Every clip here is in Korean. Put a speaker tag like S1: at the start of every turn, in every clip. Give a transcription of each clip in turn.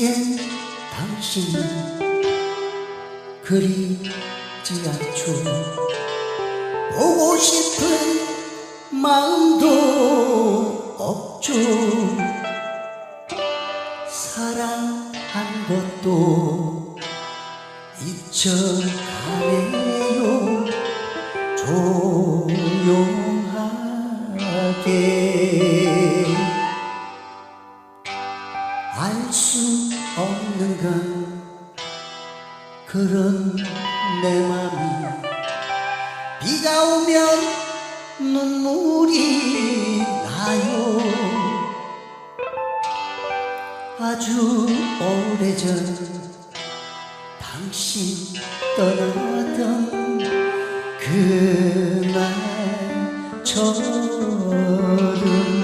S1: 이젠 당신은 그리지 않죠. 보고 싶은 마음도 없죠. 사랑한 것도 잊혀가네요. 조용하게 알 수 없는 건 그런 내 맘이 비가 오면 눈물이 나요. 아주 오래전 당신 떠나던 그날처럼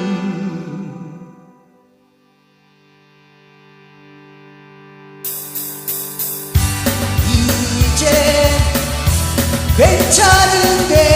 S1: Pençe halinde